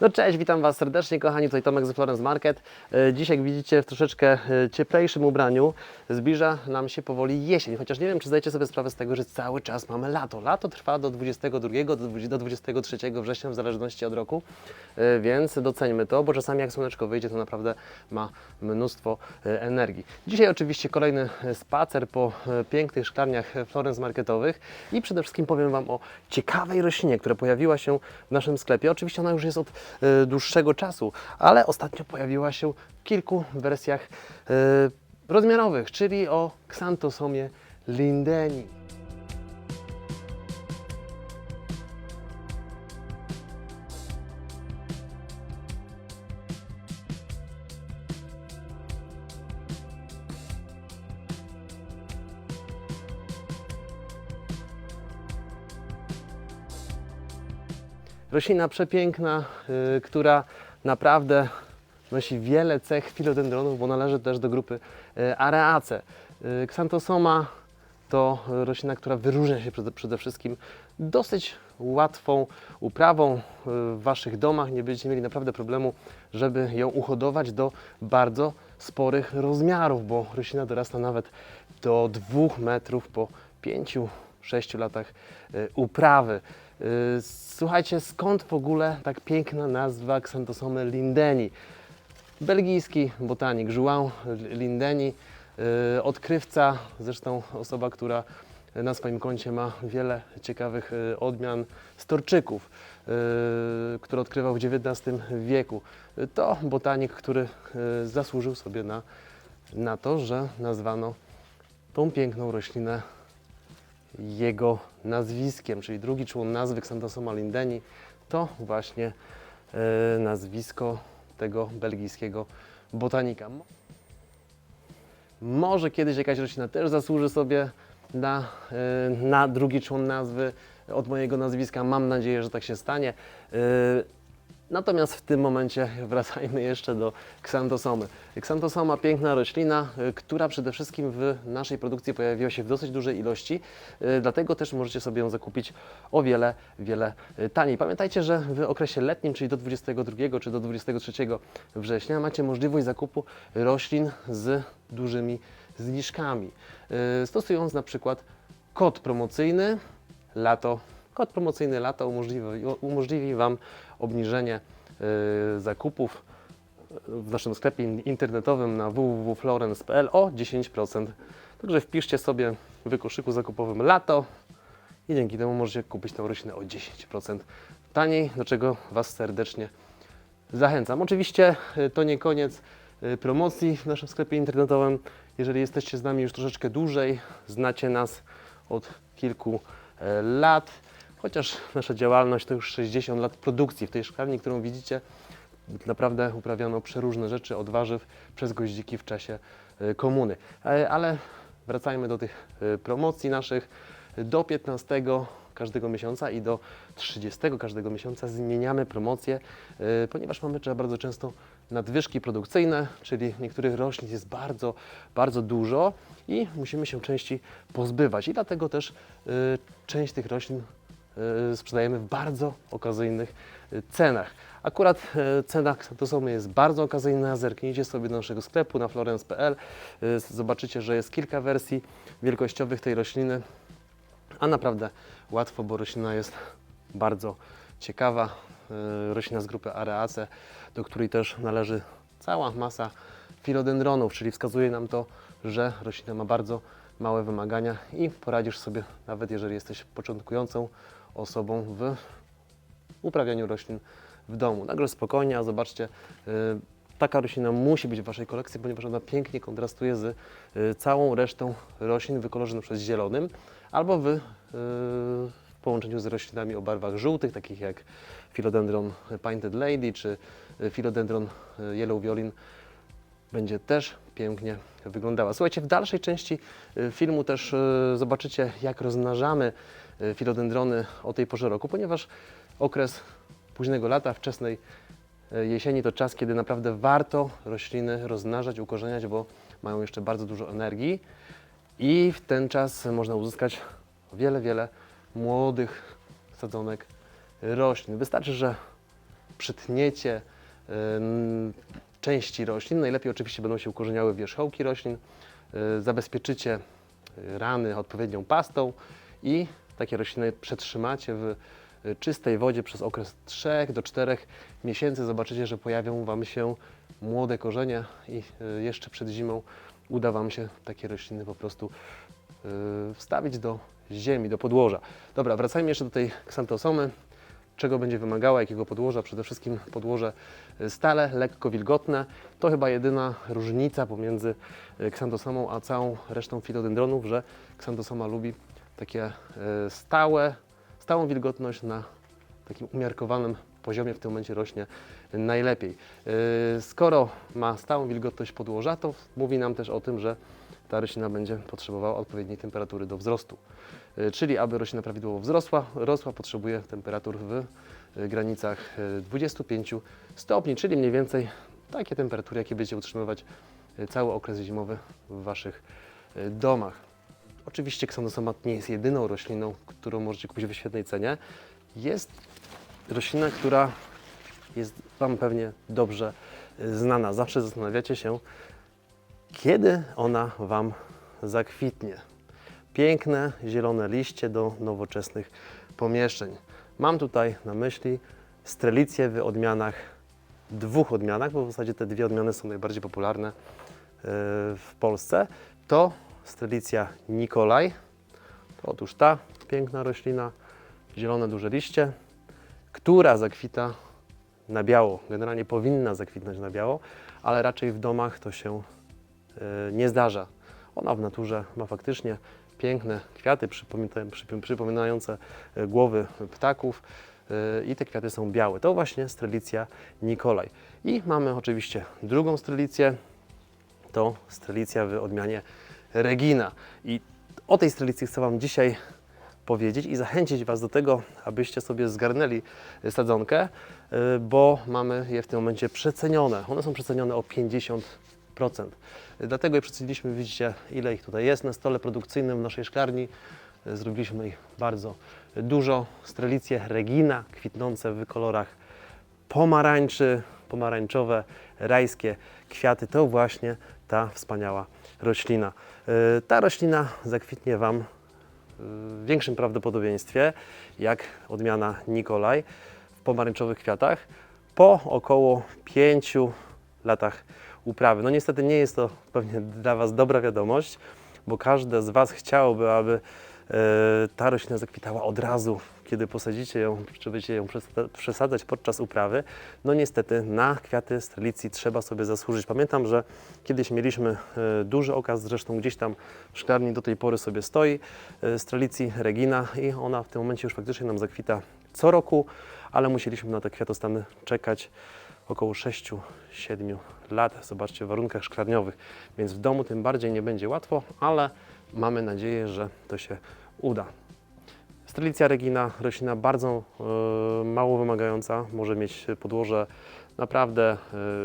No cześć, witam Was serdecznie kochani, tutaj Tomek z Florence Market. E, Dzisiaj jak widzicie w troszeczkę e, cieplejszym ubraniu zbliża nam się powoli jesień, chociaż nie wiem czy zdajecie sobie sprawę z tego, że cały czas mamy lato. Lato trwa do 22 do 20 do 23 września w zależności od roku, E, więc doceńmy to, bo czasami jak słoneczko wyjdzie to naprawdę ma mnóstwo energii. Dzisiaj oczywiście kolejny spacer po pięknych szklarniach Florence Marketowych i przede wszystkim powiem Wam o ciekawej roślinie, która pojawiła się w naszym sklepie. Oczywiście ona już jest od dłuższego czasu, ale ostatnio pojawiła się w kilku wersjach e, rozmiarowych, czyli o Xanthosomie lindeni. Roślina przepiękna, y, która naprawdę nosi wiele cech filodendronów, bo należy też do grupy y, Areace. Y, Xanthosoma to roślina, która wyróżnia się przede, wszystkim dosyć łatwą uprawą y, w Waszych domach. Nie będziecie mieli naprawdę problemu, żeby ją uhodować do bardzo sporych rozmiarów, bo roślina dorasta nawet do 2 metrów po 5-6 latach y, uprawy. Y, Słuchajcie, skąd w ogóle tak piękna nazwa Xanthosomy lindeni? Belgijski botanik João Lindeni, y, odkrywca, zresztą osoba, która na swoim koncie ma wiele ciekawych y, odmian storczyków, które odkrywał w XIX wieku. To botanik, który zasłużył sobie na, na to, że nazwano tą piękną roślinę jego nazwiskiem, czyli drugi człon nazwy Xanthosoma lindeni, to właśnie e, nazwisko tego belgijskiego botanika. Mo- Może kiedyś jakaś roślina też zasłuży sobie na, e, na drugi człon nazwy od mojego nazwiska. Mam nadzieję, że tak się stanie. E, Natomiast w tym momencie wracajmy jeszcze do Xanthosomy. Xanthosoma piękna roślina, y, która przede wszystkim w naszej produkcji pojawiła się w dosyć dużej ilości, y, dlatego też możecie sobie ją zakupić o wiele, wiele y, taniej. Pamiętajcie, że w okresie letnim, czyli do 22 czy do 23 września macie możliwość zakupu roślin z dużymi zniżkami. Stosując na przykład kod promocyjny lato. Kod promocyjny lato umożliwi, umożliwi Wam obniżenie y, zakupów w naszym sklepie in- internetowym na www.florence.pl o 10%. Także wpiszcie sobie w koszyku zakupowym lato i dzięki temu możecie kupić tę roślinę o 10% taniej, do czego Was serdecznie zachęcam. Oczywiście y, to nie koniec y, promocji w naszym sklepie internetowym. Jeżeli jesteście z nami już troszeczkę dłużej, znacie nas od kilku e, lat, chociaż nasza działalność to już 60 lat produkcji w tej szklarni, którą widzicie. Naprawdę uprawiano przeróżne rzeczy od warzyw przez goździki w czasie e, komuny. E, Ale wracajmy do tych e, promocji naszych. Do 15 każdego miesiąca i do 30 każdego miesiąca zmieniamy promocje, e, ponieważ mamy trzeba bardzo często nadwyżki produkcyjne, czyli niektórych roślin jest bardzo, bardzo dużo i musimy się części pozbywać. I dlatego też część tych roślin sprzedajemy w bardzo okazyjnych e, cenach. Akurat e, cena Xanthosomy jest bardzo okazyjna. Zerknijcie sobie do naszego sklepu na florence.pl. Zobaczycie, że jest kilka wersji wielkościowych tej rośliny, a naprawdę łatwo, bo roślina jest bardzo ciekawa. Roślina z grupy Areace, do której też należy cała masa filodendronów, czyli wskazuje nam to, że roślina ma bardzo małe wymagania i poradzisz sobie, nawet jeżeli jesteś początkującą osobą w uprawianiu roślin w domu. Także spokojnie, a zobaczcie, y, taka roślina musi być w Waszej kolekcji, ponieważ ona pięknie kontrastuje z y, całą resztą roślin w przykład zielonym albo w, y, w połączeniu z roślinami o barwach żółtych, takich jak Philodendron Painted Lady czy Philodendron Yellow Violin będzie też pięknie wyglądała. Słuchajcie, w dalszej części filmu też zobaczycie, jak rozmnażamy filodendrony o tej porze roku, ponieważ okres późnego lata, wczesnej y, jesieni to czas, kiedy naprawdę warto rośliny rozmnażać, ukorzeniać, bo mają jeszcze bardzo dużo energii i w ten czas można uzyskać wiele, wiele młodych sadzonek roślin. Wystarczy, że przytniecie części roślin. Najlepiej oczywiście będą się ukorzeniały wierzchołki roślin. E, Zabezpieczycie e, rany odpowiednią pastą i takie rośliny przetrzymacie w e, czystej wodzie przez okres 3 do 4 miesięcy. Zobaczycie, że pojawią Wam się młode korzenie i e, jeszcze przed zimą uda Wam się takie rośliny po prostu e, wstawić do ziemi, do podłoża. Dobra, wracajmy jeszcze do tej ksantosomy. Czego będzie wymagała, jakiego podłoża? Przede wszystkim podłoże stale, lekko wilgotne. To chyba jedyna różnica pomiędzy ksantosomą a całą resztą filodendronów, że ksantosoma lubi takie e, stałe, stałą wilgotność na takim umiarkowanym poziomie w tym momencie rośnie najlepiej. E, Skoro ma stałą wilgotność podłoża, to mówi nam też o tym, że ta roślina będzie potrzebowała odpowiedniej temperatury do wzrostu. E, Czyli aby roślina prawidłowo wzrosła, rosła, potrzebuje temperatur w granicach e, 25 stopni, czyli mniej więcej takie temperatury, jakie będziecie utrzymywać cały okres zimowy w Waszych domach. Oczywiście ksanosomat nie jest jedyną rośliną, którą możecie kupić w świetnej cenie. Jest roślina, która jest Wam pewnie dobrze e, znana. Zawsze zastanawiacie się, kiedy ona Wam zakwitnie. Piękne, zielone liście do nowoczesnych pomieszczeń. Mam tutaj na myśli strelicję w odmianach, dwóch odmianach, bo w zasadzie te dwie odmiany są najbardziej popularne e, w Polsce. To strelicja Nikolaj. To otóż ta piękna roślina, zielone duże liście, która zakwita na biało. Generalnie powinna zakwitnąć na biało, ale raczej w domach to się e, nie zdarza. Ona w naturze ma faktycznie piękne kwiaty przypomina- przyp- przypominające e, głowy ptaków e, i te kwiaty są białe. To właśnie strelicja Nikolaj. I mamy oczywiście drugą strelicję, to strelicja w odmianie Regina. I o tej strelicji chcę Wam dzisiaj powiedzieć i zachęcić Was do tego, abyście sobie zgarnęli sadzonkę, y, bo mamy je w tym momencie przecenione. One są przecenione o 50%. Dlatego je przeceniliśmy, widzicie ile ich tutaj jest na stole produkcyjnym w naszej szklarni. Y, Zrobiliśmy ich bardzo dużo. Strelicje Regina, kwitnące w kolorach pomarańczy, pomarańczowe, rajskie kwiaty. To właśnie ta wspaniała roślina. Y, Ta roślina zakwitnie Wam w większym prawdopodobieństwie, jak odmiana Nikolaj w pomarańczowych kwiatach, po około 5 latach uprawy. No niestety nie jest to pewnie dla Was dobra wiadomość, bo każde z Was chciałoby, aby e, ta roślina zakwitała od razu, kiedy posadzicie ją, czy będziecie ją przesa- przesadzać podczas uprawy. No niestety na kwiaty strelicji trzeba sobie zasłużyć. Pamiętam, że kiedyś mieliśmy e, duży okaz, zresztą gdzieś tam w szklarni do tej pory sobie stoi, e, strelicji Regina i ona w tym momencie już faktycznie nam zakwita co roku, ale musieliśmy na te kwiatostany czekać około 6-7 lat. Zobaczcie, w warunkach szklarniowych, więc w domu tym bardziej nie będzie łatwo, ale mamy nadzieję, że to się uda. Strelicja Regina, roślina bardzo e, mało wymagająca, może mieć podłoże naprawdę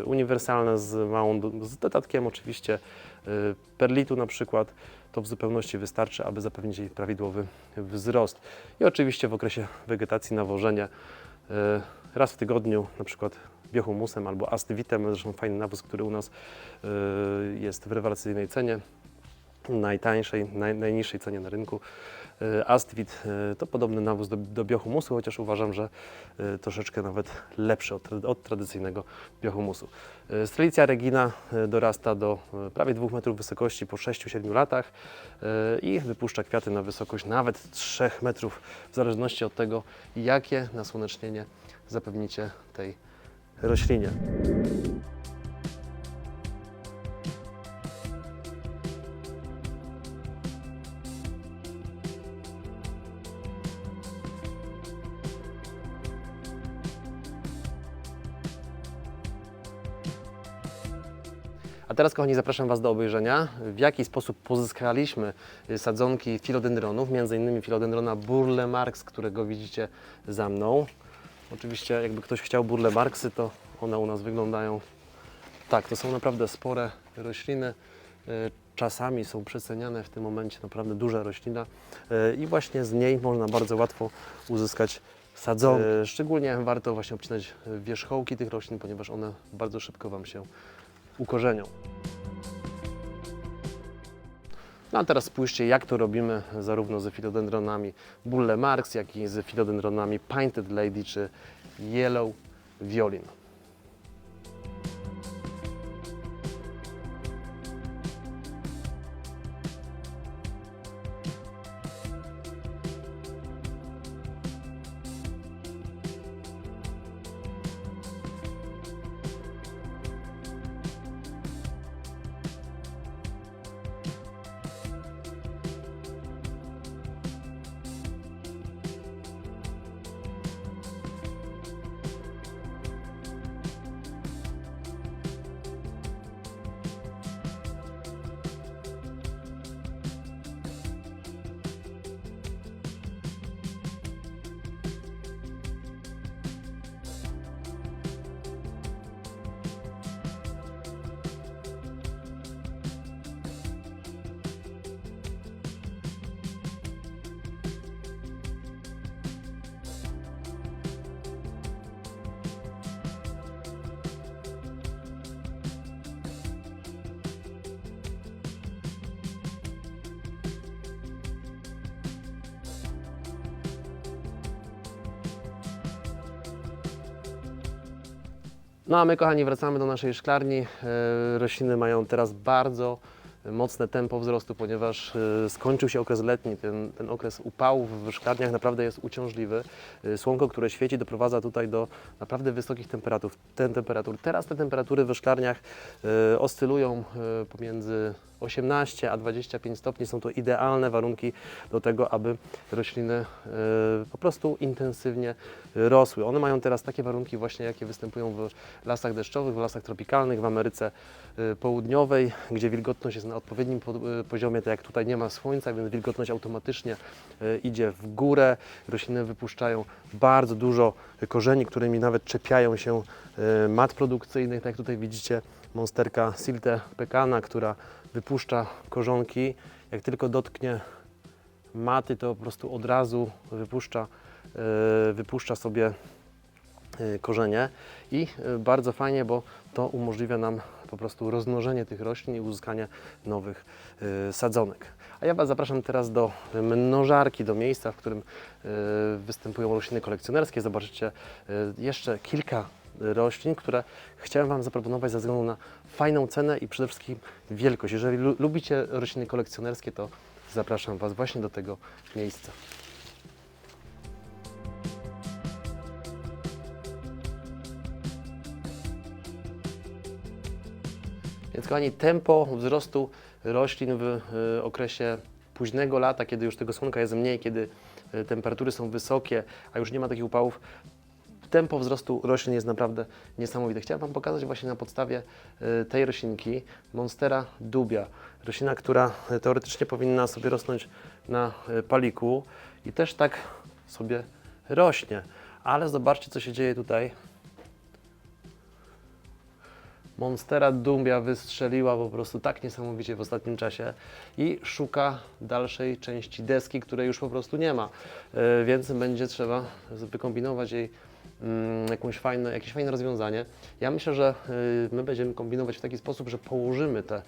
e, uniwersalne z małą, z dodatkiem oczywiście e, perlitu na przykład. To w zupełności wystarczy, aby zapewnić jej prawidłowy wzrost. I oczywiście w okresie wegetacji nawożenie raz w tygodniu, na przykład biohumusem albo astywitem, zresztą fajny nawóz, który u nas jest w rewelacyjnej cenie najtańszej, naj, najniższej cenie na rynku. E, Astwit e, to podobny nawóz do, do biohumusu, chociaż uważam, że e, troszeczkę nawet lepszy od, od tradycyjnego biohumusu. Strelicja Regina dorasta do prawie 2 metrów wysokości po 6-7 latach i wypuszcza kwiaty na wysokość nawet 3 metrów, w zależności od tego, jakie nasłonecznienie zapewnicie tej roślinie. A teraz, kochani, zapraszam Was do obejrzenia, w jaki sposób pozyskaliśmy y, sadzonki filodendronów, innymi filodendrona Burle Marx, którego widzicie za mną. Oczywiście, jakby ktoś chciał Burle Marxy, to one u nas wyglądają tak. To są naprawdę spore rośliny. y, Czasami są przeceniane w tym momencie naprawdę duża roślina y, i właśnie z niej można bardzo łatwo uzyskać Sadzonki. Szczególnie warto właśnie obcinać wierzchołki tych roślin, ponieważ one bardzo szybko Wam się ukorzenią. No a teraz spójrzcie, jak to robimy zarówno ze filodendronami Bulle Marks, jak i z filodendronami Painted Lady czy Yellow Violin. No a my, kochani, wracamy do naszej szklarni. E, Rośliny mają teraz bardzo mocne tempo wzrostu, ponieważ e, skończył się okres letni. Ten, ten okres upałów w szklarniach naprawdę jest uciążliwy. E, Słonko, które świeci, doprowadza tutaj do naprawdę wysokich temperatur. Ten temperatur. Teraz te temperatury w szklarniach oscylują pomiędzy 18 a 25 stopni. Są to idealne warunki do tego, aby rośliny e, po prostu intensywnie rosły. One mają teraz takie warunki właśnie, jakie występują w lasach deszczowych, w lasach tropikalnych, w Ameryce e, Południowej, gdzie wilgotność jest na odpowiednim po- e, poziomie, tak jak tutaj nie ma słońca, więc wilgotność automatycznie idzie w górę. Rośliny wypuszczają bardzo dużo korzeni, którymi nawet czepiają się mat produkcyjnych, tak jak tutaj widzicie monsterka Silte pekana, która wypuszcza korzonki. Jak tylko dotknie maty, to po prostu od razu wypuszcza, e, wypuszcza sobie e, korzenie i e, bardzo fajnie, bo to umożliwia nam po prostu rozmnożenie tych roślin i uzyskanie nowych sadzonek. A ja Was zapraszam teraz do mnożarki, do miejsca, w którym występują rośliny kolekcjonerskie. Zobaczycie jeszcze kilka roślin, które chciałem Wam zaproponować ze względu na fajną cenę i przede wszystkim wielkość. Jeżeli lu- lubicie rośliny kolekcjonerskie, to zapraszam Was właśnie do tego miejsca. Więc kochani, tempo wzrostu roślin w y, okresie późnego lata, kiedy już tego słonka jest mniej, kiedy y, temperatury są wysokie, a już nie ma takich upałów, tempo wzrostu roślin jest naprawdę niesamowite. Chciałem Wam pokazać właśnie na podstawie y, tej roślinki Monstera dubia. Roślina, która y, teoretycznie powinna sobie rosnąć na y, paliku i też tak sobie rośnie. Ale zobaczcie, co się dzieje tutaj. Monstera Dumbia wystrzeliła po prostu tak niesamowicie w ostatnim czasie i szuka dalszej części deski, której już po prostu nie ma. Więc będzie trzeba wykombinować jej jakąś fajne, jakieś fajne rozwiązanie. Ja myślę, że y, my będziemy kombinować w taki sposób, że położymy te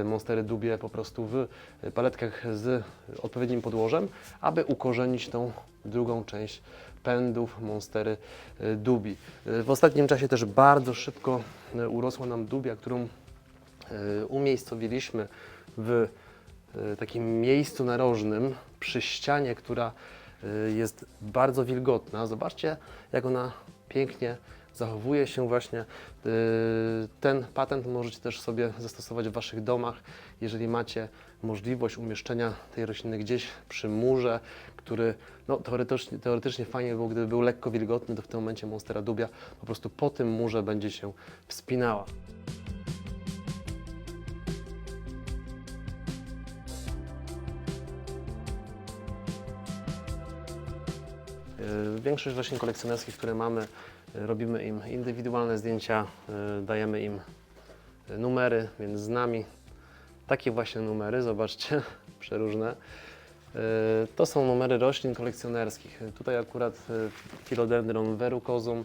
y, monstery dubie po prostu w paletkach z odpowiednim podłożem, aby ukorzenić tą drugą część pędów monstery y, dubi. W ostatnim czasie też bardzo szybko urosła nam dubia, którą umiejscowiliśmy w takim miejscu narożnym przy ścianie, która jest bardzo wilgotna. Zobaczcie, jak ona pięknie zachowuje się właśnie. Y, Ten patent możecie też sobie zastosować w Waszych domach, jeżeli macie możliwość umieszczenia tej rośliny gdzieś przy murze, który no, teoretycznie, teoretycznie fajnie by było, gdyby był lekko wilgotny, to w tym momencie Monstera dubia po prostu po tym murze będzie się wspinała. Większość roślin kolekcjonerskich, które mamy, y, robimy im indywidualne zdjęcia, y, dajemy im y, numery, więc z nami takie właśnie numery, zobaczcie, przeróżne. E, To są numery roślin kolekcjonerskich. E, Tutaj akurat e, Philodendron verrucosum,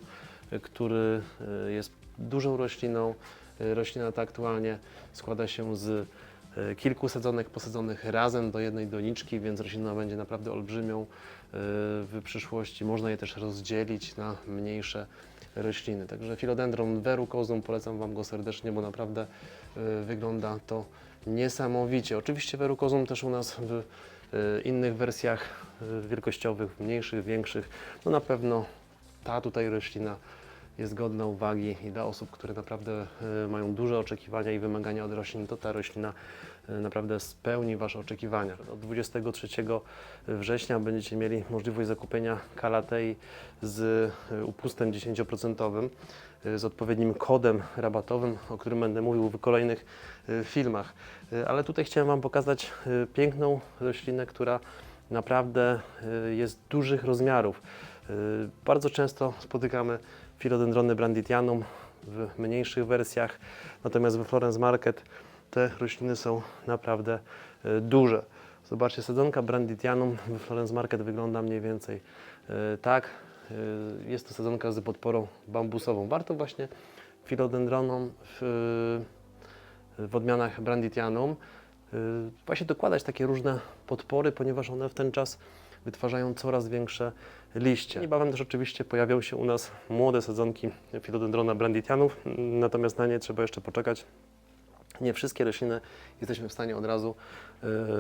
e, który e, jest dużą rośliną. E, Roślina ta aktualnie składa się z e, kilku sadzonek posadzonych razem do jednej doniczki, więc roślina będzie naprawdę olbrzymią e, w przyszłości. Można je też rozdzielić na mniejsze rośliny. Także Philodendron verrucosum polecam Wam go serdecznie, bo naprawdę e, wygląda to niesamowicie. Oczywiście verrucosum też u nas w e, innych wersjach e, wielkościowych, mniejszych, większych. No na pewno ta tutaj roślina jest godna uwagi i dla osób, które naprawdę e, mają duże oczekiwania i wymagania od roślin, to ta roślina e, naprawdę spełni Wasze oczekiwania. Od 23 września będziecie mieli możliwość zakupienia Kalatei z e, upustem 10% e, z odpowiednim kodem rabatowym, o którym będę mówił w kolejnych filmach. Ale tutaj chciałem Wam pokazać piękną roślinę, która naprawdę jest dużych rozmiarów. Bardzo często spotykamy Philodendrony branditianum w mniejszych wersjach, natomiast we Florence Market te rośliny są naprawdę e, duże. Zobaczcie, sadzonka branditianum w Florence Market wygląda mniej więcej e, tak. E, Jest to sadzonka z podporą bambusową. Warto właśnie Philodendronom w, w odmianach branditianum właśnie dokładać takie różne podpory, ponieważ one w ten czas wytwarzają coraz większe liście. Niebawem też oczywiście pojawią się u nas młode sadzonki Philodendrona branditianów, natomiast na nie trzeba jeszcze poczekać. Nie wszystkie rośliny jesteśmy w stanie od razu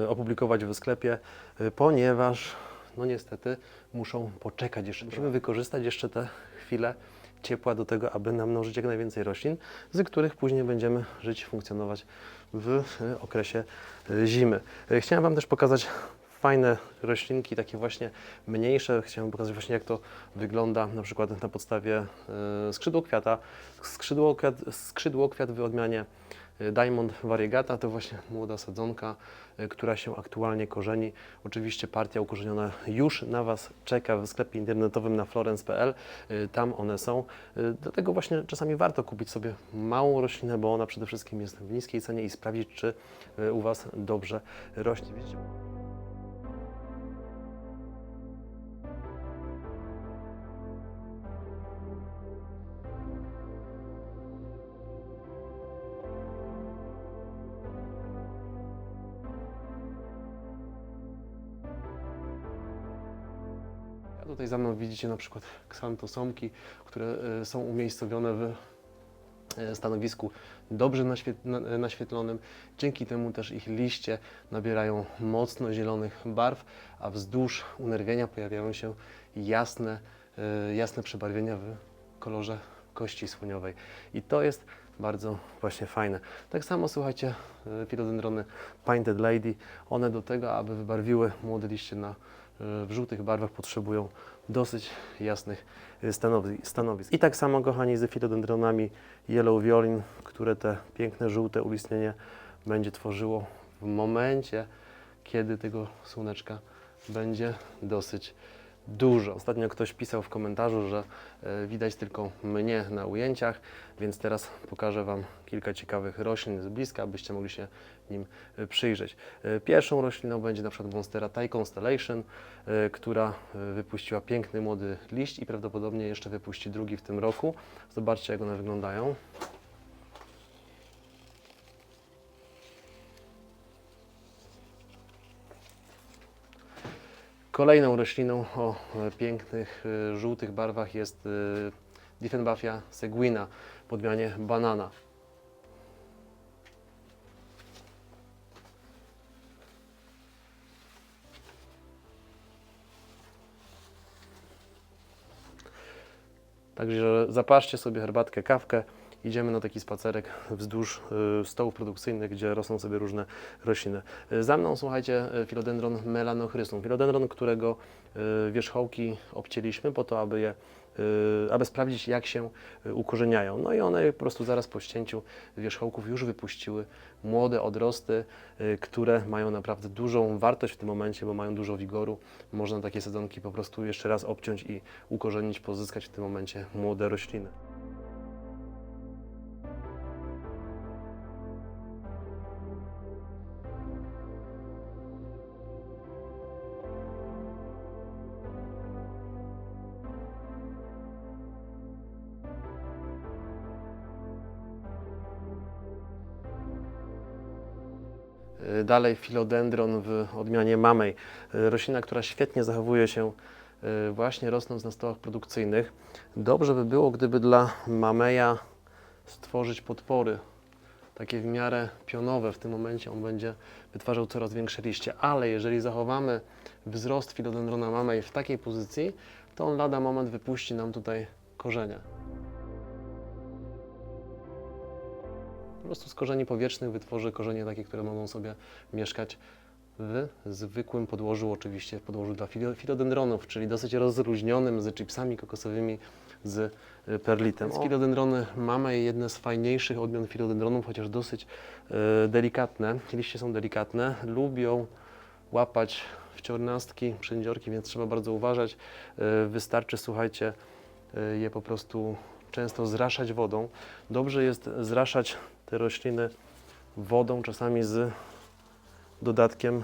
y, opublikować w sklepie, y, ponieważ no niestety muszą poczekać jeszcze. Musimy wykorzystać jeszcze te chwile ciepła do tego, aby namnożyć jak najwięcej roślin, z których później będziemy żyć, funkcjonować w y, okresie zimy. Chciałem Wam też pokazać fajne roślinki, takie właśnie mniejsze. Chciałem pokazać właśnie jak to wygląda na przykład na podstawie y, skrzydłokwiata. Skrzydłokwiat, skrzydłokwiat w odmianie y, Diamond Variegata to właśnie młoda sadzonka, y, która się aktualnie korzeni. Oczywiście partia ukorzeniona już na Was czeka w sklepie internetowym na florence.pl. Tam one są. Dlatego właśnie czasami warto kupić sobie małą roślinę, bo ona przede wszystkim jest w niskiej cenie i sprawdzić, czy u Was dobrze rośnie. Za mną widzicie na przykład ksantosomki, które e, są umiejscowione w e, stanowisku dobrze na- naświetlonym. Dzięki temu też ich liście nabierają mocno zielonych barw, a wzdłuż unerwienia pojawiają się jasne, e, jasne przebarwienia w kolorze kości słoniowej. I to jest bardzo właśnie fajne. Tak samo słuchajcie, e, filodendrony Painted Lady, one do tego, aby wybarwiły młode liście na, e, w żółtych barwach potrzebują dosyć jasnych stanowi- stanowisk. I tak samo kochani z filodendronami Yellow Violin, które te piękne żółte ulistnienie będzie tworzyło w momencie, kiedy tego słoneczka będzie dosyć dużo. Ostatnio ktoś pisał w komentarzu, że e, widać tylko mnie na ujęciach, więc teraz pokażę Wam kilka ciekawych roślin z bliska, abyście mogli się nim e, przyjrzeć. E, Pierwszą rośliną będzie na przykład Monstera Thai Constellation, która wypuściła piękny młody liść i prawdopodobnie jeszcze wypuści drugi w tym roku. Zobaczcie jak one wyglądają. Kolejną rośliną o e, pięknych e, żółtych barwach jest e, Dieffenbachia seguina w odmianie banana. Także zapaszcie sobie herbatkę, kawkę. Idziemy na taki spacerek wzdłuż y, stołów produkcyjnych, gdzie rosną sobie różne rośliny. Y, Za mną, słuchajcie, y, filodendron melanochrysum. Filodendron, którego wierzchołki obcięliśmy po to, aby je aby sprawdzić, jak się ukorzeniają. No i one po prostu zaraz po ścięciu wierzchołków już wypuściły młode odrosty, które mają naprawdę dużą wartość w tym momencie, bo mają dużo wigoru. Można takie sadzonki po prostu jeszcze raz obciąć i ukorzenić, pozyskać w tym momencie młode rośliny. Dalej filodendron w odmianie mamej. Y, Roślina, która świetnie zachowuje się y, właśnie rosnąc na stołach produkcyjnych. Dobrze by było, gdyby dla mameja stworzyć podpory takie w miarę pionowe. W tym momencie on będzie wytwarzał coraz większe liście, ale jeżeli zachowamy wzrost filodendrona mamej w takiej pozycji, to on lada moment wypuści nam tutaj korzenie. Prostu z korzeni powietrznych wytworzy korzenie takie, które mogą sobie mieszkać w zwykłym podłożu, oczywiście w podłożu dla filo- filodendronów, czyli dosyć rozluźnionym, z chipsami kokosowymi, z y, perlitem. Więc filodendrony mamy jedne z fajniejszych odmian filodendronów, chociaż dosyć y, delikatne. Liście są delikatne, lubią łapać wciornastki, przędziorki, więc trzeba bardzo uważać. Y, Wystarczy, słuchajcie, y, je po prostu często zraszać wodą. Dobrze jest zraszać te rośliny wodą, czasami z dodatkiem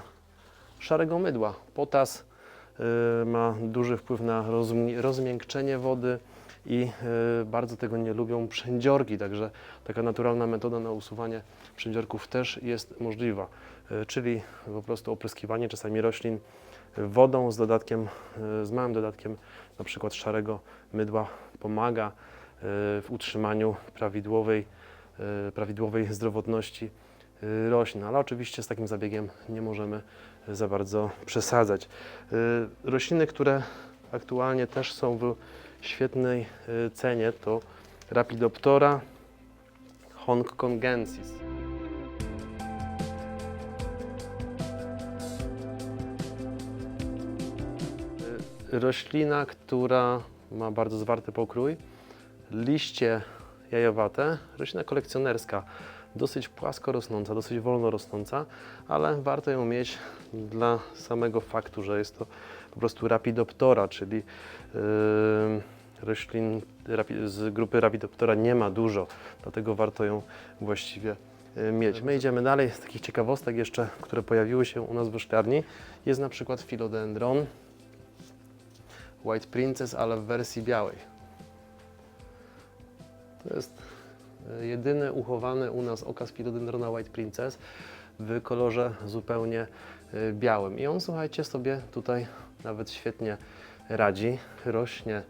szarego mydła. Potas y, ma duży wpływ na rozmi- rozmiękczenie wody i y, bardzo tego nie lubią przędziorki, także taka naturalna metoda na usuwanie przędziorków też jest możliwa, y, czyli po prostu opryskiwanie czasami roślin wodą z dodatkiem, z małym dodatkiem na przykład szarego mydła pomaga w utrzymaniu prawidłowej, prawidłowej zdrowotności y, roślin, ale oczywiście z takim zabiegiem nie możemy za bardzo przesadzać. Y, Rośliny, które aktualnie też są w świetnej y, cenie to Rapidoptora hongkongensis. Y, Roślina, która ma bardzo zwarty pokrój, liście jajowate, roślina kolekcjonerska, dosyć płasko rosnąca, dosyć wolno rosnąca, ale warto ją mieć dla samego faktu, że jest to po prostu Rapidoptora, czyli yy, roślin z grupy Rapidoptora nie ma dużo, dlatego warto ją właściwie yy, mieć. My idziemy dalej. Z takich ciekawostek jeszcze, które pojawiły się u nas w szklarni, jest na przykład Philodendron White Princess, ale w wersji białej. To jest e, jedyny uchowany u nas okaz Philodendrona White Princess w kolorze zupełnie e, białym. I on, słuchajcie, sobie tutaj nawet świetnie radzi, rośnie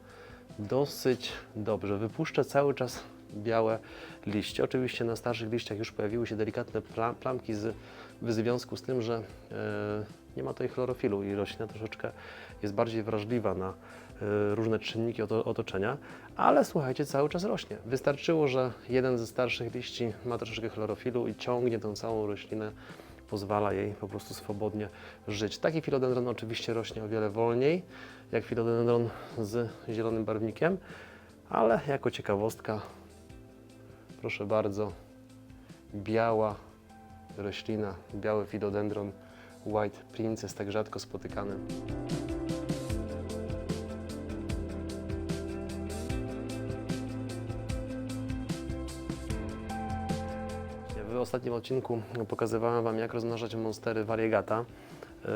dosyć dobrze. Wypuszcza cały czas białe liście. Oczywiście na starszych liściach już pojawiły się delikatne pla- plamki z, w związku z tym, że e, nie ma tutaj chlorofilu i roślina troszeczkę jest bardziej wrażliwa na różne czynniki oto, otoczenia, ale słuchajcie, cały czas rośnie. Wystarczyło, że jeden ze starszych liści ma troszeczkę chlorofilu i ciągnie tą całą roślinę, pozwala jej po prostu swobodnie żyć. Taki filodendron oczywiście rośnie o wiele wolniej, jak filodendron z zielonym barwnikiem, ale jako ciekawostka, proszę bardzo, biała roślina, biały filodendron White Princess, tak rzadko spotykany. Ostatnim odcinku pokazywałem Wam, jak rozmnażać monstery variegata. Yy,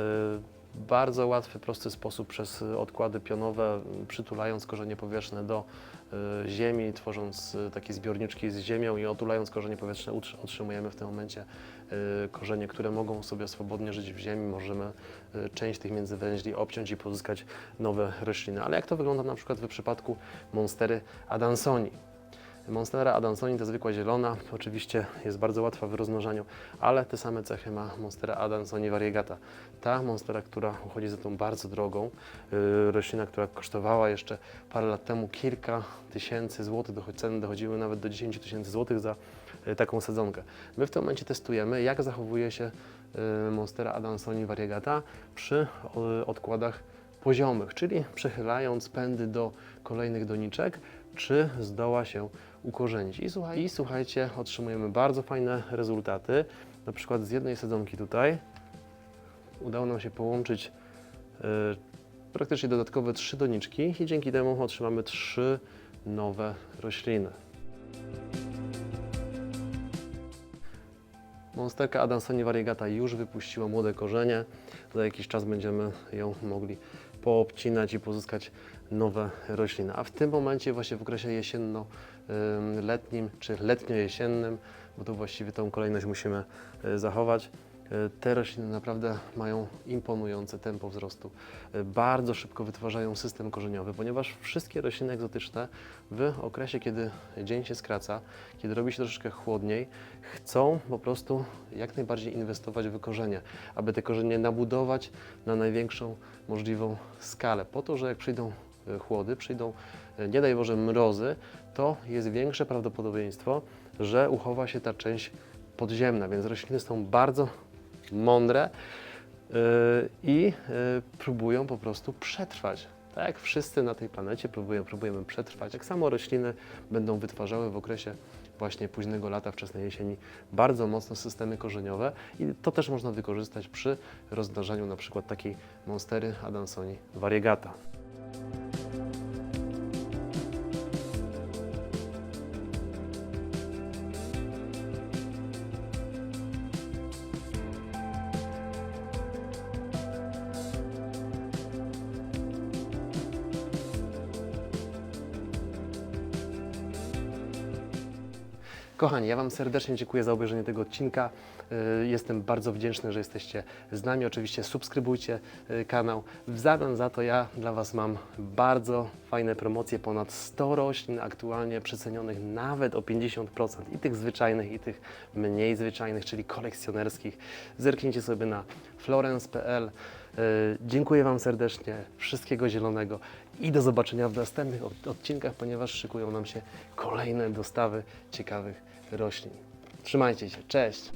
Bardzo łatwy, prosty sposób przez odkłady pionowe, przytulając korzenie powietrzne do yy, ziemi, tworząc yy, takie zbiorniczki z ziemią i otulając korzenie powietrzne otrzymujemy w tym momencie korzenie, które mogą sobie swobodnie żyć w ziemi. Możemy część tych międzywęźli obciąć i pozyskać nowe rośliny. Ale jak to wygląda na przykład w przypadku monstery adansoni? Monstera adansoni to zwykła zielona, oczywiście jest bardzo łatwa w rozmnażaniu, ale te same cechy ma Monstera adansoni variegata. Ta monstera, która uchodzi za tą bardzo drogą, yy, roślina, która kosztowała jeszcze parę lat temu kilka tysięcy złotych, dochod- ceny dochodziły nawet do 10 tysięcy złotych za yy, taką sadzonkę. My w tym momencie testujemy, jak zachowuje się yy, Monstera adansoni variegata przy yy, odkładach poziomych, czyli przechylając pędy do kolejnych doniczek, czy zdoła się ukorzenić. I, słuchaj, I słuchajcie, otrzymujemy bardzo fajne rezultaty. Na przykład z jednej sadzonki tutaj udało nam się połączyć e, praktycznie dodatkowe trzy doniczki i dzięki temu otrzymamy trzy nowe rośliny. Monsterka Adansoni variegata już wypuściła młode korzenie. Za jakiś czas będziemy ją mogli poobcinać i pozyskać nowe rośliny. A w tym momencie właśnie w okresie jesienno-letnim czy letnio-jesiennym, bo to właściwie tą kolejność musimy y, zachować, E, Te rośliny naprawdę mają imponujące tempo wzrostu. E, Bardzo szybko wytwarzają system korzeniowy, ponieważ wszystkie rośliny egzotyczne w okresie, kiedy dzień się skraca, kiedy robi się troszeczkę chłodniej, chcą po prostu jak najbardziej inwestować w korzenie, aby te korzenie nabudować na największą możliwą skalę, po to, że jak przyjdą chłody, przyjdą, e, nie daj Boże, mrozy, to jest większe prawdopodobieństwo, że uchowa się ta część podziemna, więc rośliny są bardzo mądre yy, i yy, próbują po prostu przetrwać. Tak jak wszyscy na tej planecie próbują, próbujemy przetrwać. Tak samo rośliny będą wytwarzały w okresie właśnie późnego lata, wczesnej jesieni bardzo mocno systemy korzeniowe i to też można wykorzystać przy rozmnażaniu na przykład takiej monstery Adansoni variegata. Kochani, ja Wam serdecznie dziękuję za obejrzenie tego odcinka. Y, Jestem bardzo wdzięczny, że jesteście z nami. Oczywiście subskrybujcie y, kanał. W zamian za to ja dla Was mam bardzo fajne promocje. Ponad 100 roślin aktualnie przecenionych nawet o 50%. I tych zwyczajnych, i tych mniej zwyczajnych, czyli kolekcjonerskich. Zerknijcie sobie na florence.pl. Y, Dziękuję Wam serdecznie. Wszystkiego zielonego i do zobaczenia w następnych od- odcinkach, ponieważ szykują nam się kolejne dostawy ciekawych roślin. Trzymajcie się, cześć!